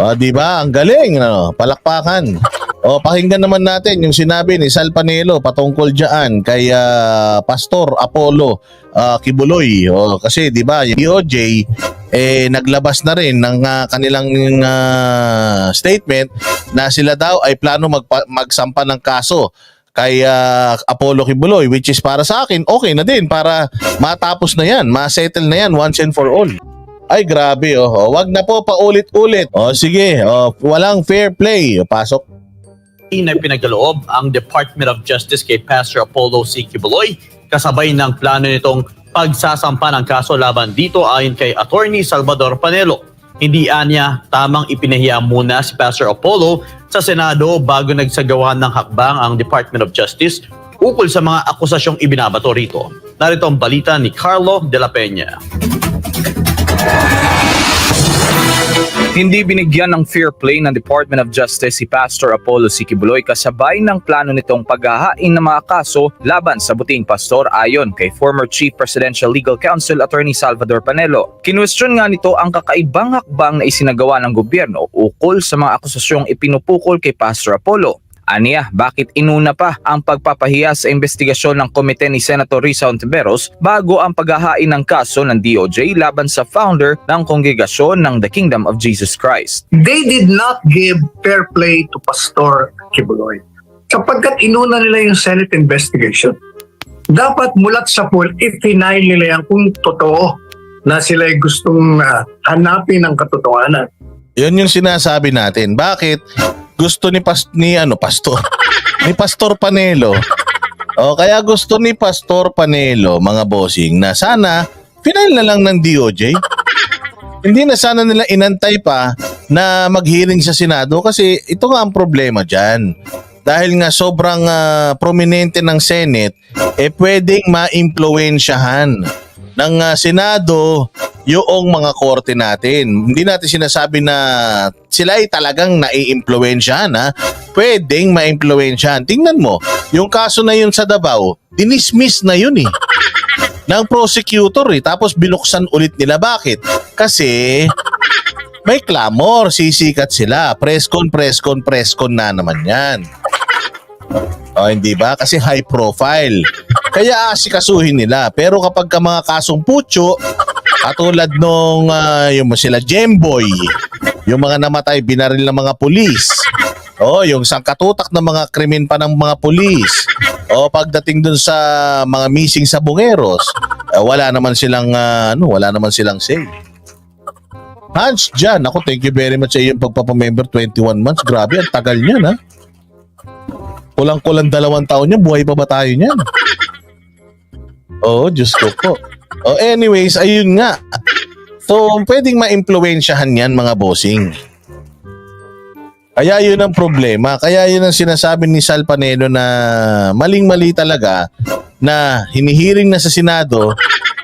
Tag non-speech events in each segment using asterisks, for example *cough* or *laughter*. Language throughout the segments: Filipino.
O, di ba? Ang galing, ano? Palakpakan. O, pakinggan naman natin yung sinabi ni Sal Panelo patungkol diyan kay ah, Pastor Apollo ah, Kibuloy. O, kasi, di ba, yung DOJ, eh, naglabas na rin ng ah, kanilang ah, statement na sila daw ay plano magpa- magsampa ng kaso kay ah, Apollo Kibuloy which is para sa akin okay na din para matapos na yan, ma-settle na yan once and for all. Ay grabe oh. oh wag na po paulit-ulit. Oh sige, oh walang fair play. Pasok. na pinagkaloob ang Department of Justice kay Pastor Apollo C. Kibuloy kasabay ng plano nitong pagsasampa ng kaso laban dito ayon kay Attorney Salvador Panelo. Hindi anya tamang ipinahiya muna si Pastor Apollo sa Senado bago nagsagawa ng hakbang ang Department of Justice ukol sa mga akusasyong ibinabato rito. Narito ang balita ni Carlo de la Peña. Hindi binigyan ng fair play ng Department of Justice si Pastor Apollo Sikibuloy kasabay ng plano nitong paghahain ng mga kaso laban sa buting pastor ayon kay former Chief Presidential Legal Counsel Attorney Salvador Panelo. Kinwestiyon nga nito ang kakaibang hakbang na isinagawa ng gobyerno ukol sa mga akusasyong ipinupukol kay Pastor Apollo. Aniya, bakit inuna pa ang pagpapahiya sa investigasyon ng komite ni Senator Risa Ontiveros bago ang paghahain ng kaso ng DOJ laban sa founder ng kongregasyon ng The Kingdom of Jesus Christ? they did not give fair play to Pastor Kibuloy. Sapagkat inuna nila yung Senate investigation. Dapat mulat sa pool, i-final nila yan kung totoo na sila ay gustong ah, hanapin ang katotohanan. Yun yung sinasabi natin. Bakit gusto ni pas ni ano pastor *laughs* ni Pastor Panelo. O kaya gusto ni Pastor Panelo mga bossing na sana final na lang ng DOJ. *laughs* Hindi na sana nila inantay pa na mag-hearing sa Senado kasi ito nga ang problema diyan. Dahil nga sobrang ah, prominente ng Senate, eh pwedeng ma-impluensyahan ng ah, Senado yung mga korte natin. Hindi natin sinasabi na sila ay talagang nai-impluensyahan ha. Pwedeng ma-impluensyahan. Tingnan mo, yung kaso na yun sa Davao, dinismiss na yun eh. *laughs* ng prosecutor eh. Tapos binuksan ulit nila. Bakit? Kasi may clamor, sisikat sila. Preskon, preskon, preskon na naman yan. O hindi ba? Kasi high profile. Kaya asikasuhin nila. Pero kapag ka mga kasong putyo, katulad nung ah, yung sila Gemboy, yung mga namatay binaril ng mga pulis. Oh, yung sangkatutak ng mga krimen pa ng mga pulis. O pagdating dun sa mga missing sa bungeros, eh, wala naman silang ah, ano, wala naman silang say. Hans Jan, ako thank you very much sa iyong pagpapamember 21 months. Grabe, ang tagal niyan ha. Kulang-kulang dalawang taon niyan, buhay pa ba tayo niyan? Oo, Diyos ko po. Oh, anyways, ayun nga. So, pwedeng ma-impluensyahan yan mga bossing. Kaya yun ang problema. Kaya yun ang sinasabi ni Sal Panelo na maling-mali talaga na hinihiring na sa Senado,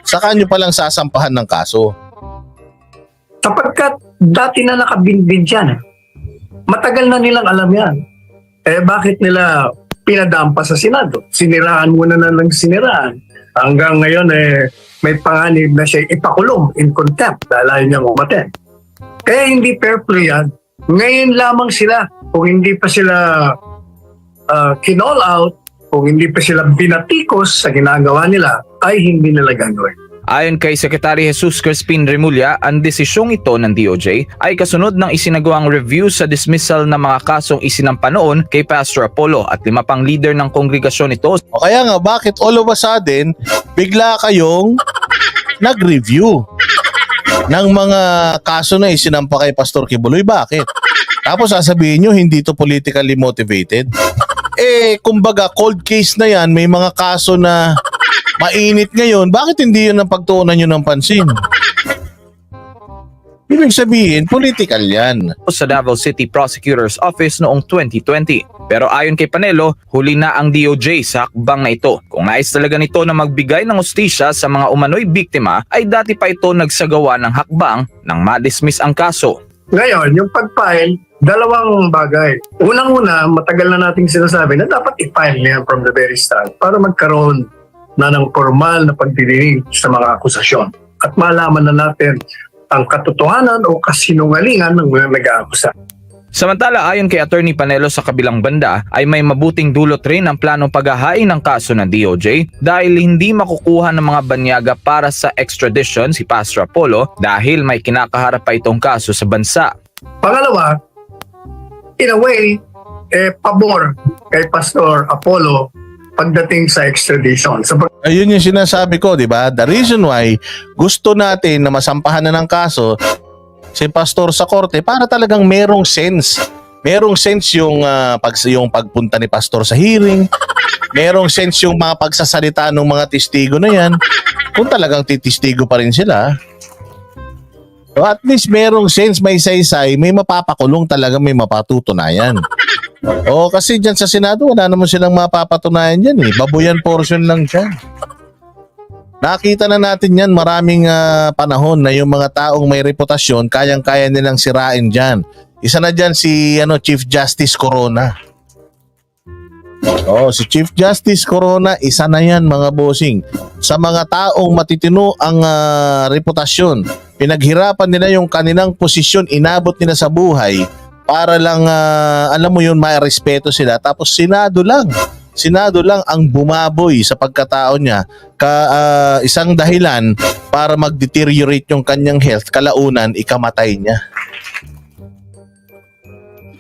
saka nyo palang sasampahan ng kaso. Sapagkat dati na nakabinbin dyan. Matagal na nilang alam yan. Eh bakit nila pinadampa sa Senado? Siniraan muna na lang siniraan. Hanggang ngayon eh may panganib na siya ipakulong in contempt dahil ayaw niya umaten. Kaya hindi fair play yan. Ngayon lamang sila, kung hindi pa sila uh, kinall out, kung hindi pa sila binatikos sa ginagawa nila, ay hindi nila gagawin. Ayon kay Secretary Jesus Crispin Remulla, ang desisyong ito ng DOJ ay kasunod ng isinagawang review sa dismissal ng mga kasong isinampa noon kay Pastor Apollo at lima pang leader ng kongregasyon ito O kaya nga, bakit all of a sudden, bigla kayong nag-review ng mga kaso na isinampa kay Pastor Kibuloy? Bakit? Tapos sasabihin nyo, hindi to politically motivated? Eh, kumbaga, cold case na yan, may mga kaso na mainit ngayon, bakit hindi yun ang pagtuunan nyo ng pansin? Ibig sabihin, political yan. sa Davao City Prosecutor's Office noong 2020. Pero ayon kay Panelo, huli na ang DOJ sa hakbang na ito. Kung nais talaga nito na magbigay ng hustisya sa mga umano'y biktima, ay dati pa ito nagsagawa ng hakbang nang ma-dismiss ang kaso. Ngayon, yung pag-file, dalawang bagay. Unang-una, matagal na nating sinasabi na dapat i-file niya from the very start para magkaroon na ng formal na pagdidinig sa mga akusasyon. At malaman na natin ang katotohanan o kasinungalingan ng mga nag-aakusa. Samantala ayon kay Attorney Panelo sa kabilang banda ay may mabuting dulot rin ang planong paghahain ng kaso ng DOJ dahil hindi makukuha ng mga banyaga para sa extradition si Pastor Apollo dahil may kinakaharap pa itong kaso sa bansa. Pangalawa, in a way, eh, pabor kay Pastor Apollo pagdating sa extradition. Sa Ayun yung sinasabi ko, di ba? The reason why gusto natin na masampahan na ng kaso si pastor sa korte para talagang merong sense. Merong sense yung ah, pag yung pagpunta ni pastor sa hearing. Merong sense yung mga pagsasalita ng mga testigo na yan. Kung talagang titistigo pa rin sila. So at least merong sense, may saysay, may mapapakulong talaga, may mapatutunayan. Oo, kasi dyan sa Senado, wala naman silang mapapatunayan dyan eh. Babuyan portion lang dyan. Nakita na natin yan maraming ah, panahon na yung mga taong may reputasyon, kayang-kaya nilang sirain dyan. Isa na dyan si ano, Chief Justice Corona. Oh, si Chief Justice Corona, isa na yan mga bossing. Sa mga taong matitino ang ah, reputasyon, pinaghirapan nila yung kanilang posisyon, inabot nila sa buhay para lang, ah, alam mo yun, may respeto sila. Tapos Senado lang. Senado lang ang bumaboy sa pagkatao niya ka ah, isang dahilan para mag-deteriorate yung kanyang health kalaunan ikamatay niya.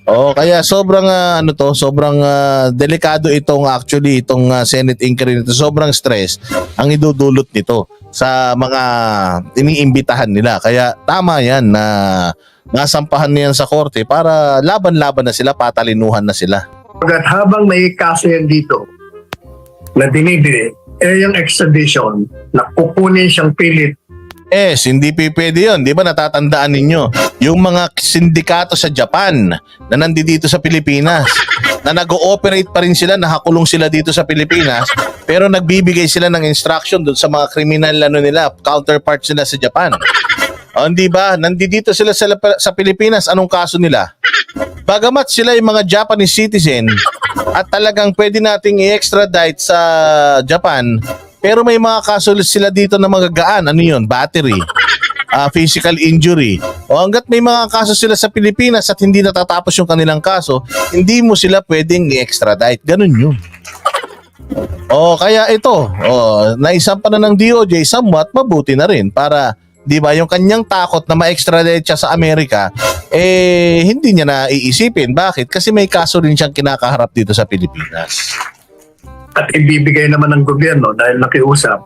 Oh, kaya sobrang ah, ano to, sobrang ah, delikado itong actually itong ah, Senate inquiry nito. Sobrang stress ang idudulot nito sa mga iniimbitahan nila. Kaya tama 'yan na nasampahan niyan sa korte para laban-laban na sila, patalinuhan na sila. Pagkat habang may kaso yan dito na dinidiri, eh yung extradition na kukunin siyang pilit Yes, hindi pwede yun. Di ba natatandaan ninyo? Yung mga sindikato sa Japan na nandito sa Pilipinas, na nag-ooperate pa rin sila, nakakulong sila dito sa Pilipinas, pero nagbibigay sila ng instruction doon sa mga kriminal ano nila, counterparts nila sa Japan. O, hindi ba? Nandito sila sa, sa Pilipinas, anong kaso nila? Bagamat sila yung mga Japanese citizen at talagang pwede nating i-extradite sa Japan, pero may mga kaso sila dito na magagaan. Ano yun? Battery. ah, physical injury. O hanggat may mga kaso sila sa Pilipinas at hindi natatapos yung kanilang kaso, hindi mo sila pwedeng i-extradite. Ganun yun. O kaya ito, o, naisampa na ng DOJ, somewhat mabuti na rin para 'di ba yung kanyang takot na ma-extradite siya sa Amerika eh hindi niya na iisipin bakit kasi may kaso rin siyang kinakaharap dito sa Pilipinas. At ibibigay naman ng gobyerno dahil nakiusap,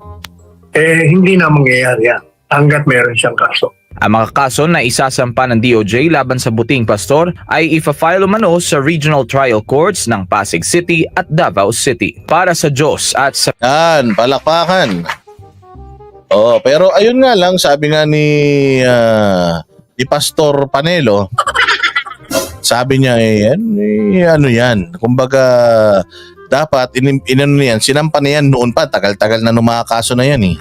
eh hindi na mangyayari yan hanggat meron siyang kaso. Ang mga kaso na isasampa ng DOJ laban sa buting pastor ay ifa-file umano sa regional trial courts ng Pasig City at Davao City. Para sa Diyos at sa Yan, palakpakan. Oh, pero ayun nga lang, sabi nga ni ah, ni Pastor Panelo, sabi niya eh, yan, eh, ano yan, kumbaga dapat in, inano yan, sinampa na yan noon pa, tagal-tagal na nung mga kaso na yan eh.